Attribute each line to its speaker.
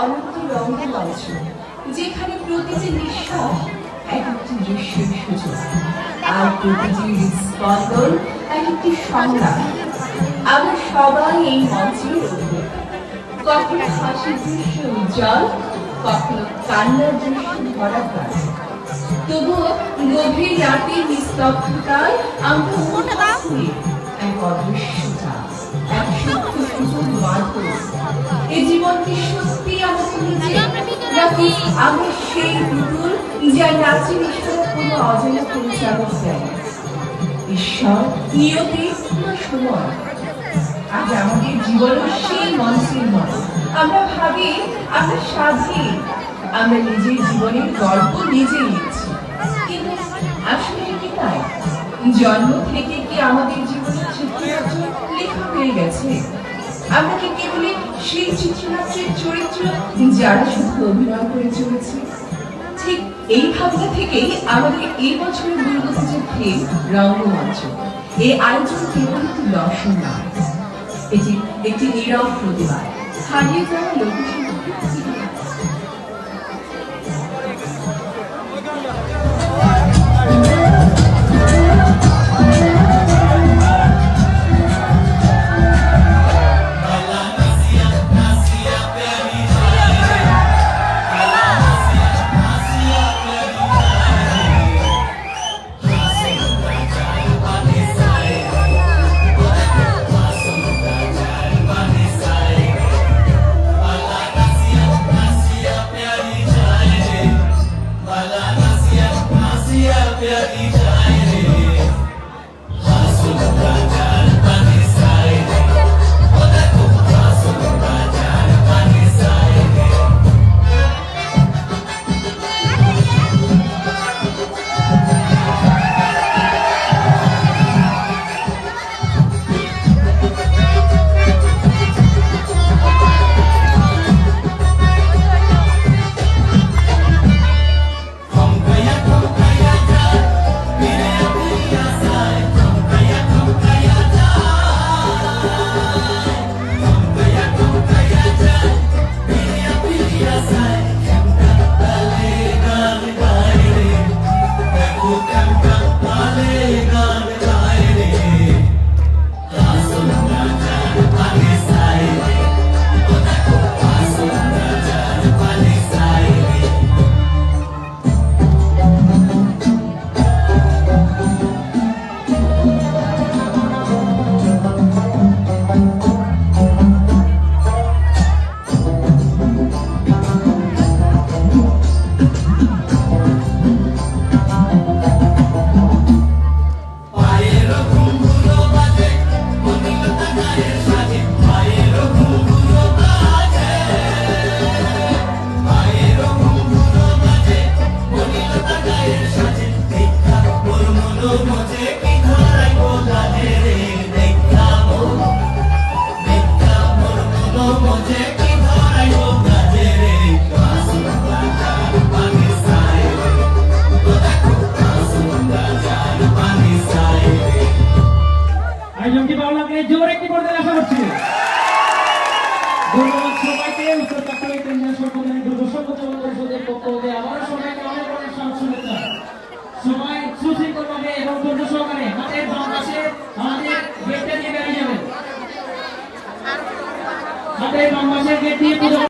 Speaker 1: অনন্ত রঙের মঞ্চ যেখানে প্রতিটি নিঃশ্বাস এক একটি দৃশ্যের সুযোগ। আর প্রতিটি স্পন্দন এক একটি সংগ্রাম আমরা সবাই এই মঞ্চে কখনো হাসি দৃশ্য উজ্জ্বল, কখনো কান্নার দৃশ্য ধরা পড়ে তবুও গভীর রাতে নিস্তব্ধতায় আমরা এক আমি সেই পুতুল যা নাচের ইশারা কোনো অজানা পরিচালক দেয় ঈশ্বর, নিয়তি সময়। আজ আমাদের জীবন সেই মঞ্চের মতো। আমরা ভাবি, আমরা স্বাধীন আমরা নিজের জীবনের গল্প নিজেই লিখছি কিন্তু আসলে কি তাই। জন্ম থেকে কি আমাদের জীবনের চিত্রনাট্য লেখা হয়ে গেছে? সেই চিত্রনাট্যের চরিত্র যারা শুধু অভিনয় করে চলেছে। ঠিক এই ভাবনা থেকেই আমাদের এই বছরের দুর্গোৎসবের থিম রঙ্গমঞ্চ। এই আয়োজন কেবল দর্শন নয়, এটি একটি নীরব প্রতিবাদ হারিয়ে যাওয়া লোকসংস্কৃতি
Speaker 2: জোর একটি করতে আশা করছি? ধন্যবাদ সবাইকে উত্তর পাশের গেট দিয়ে পুজো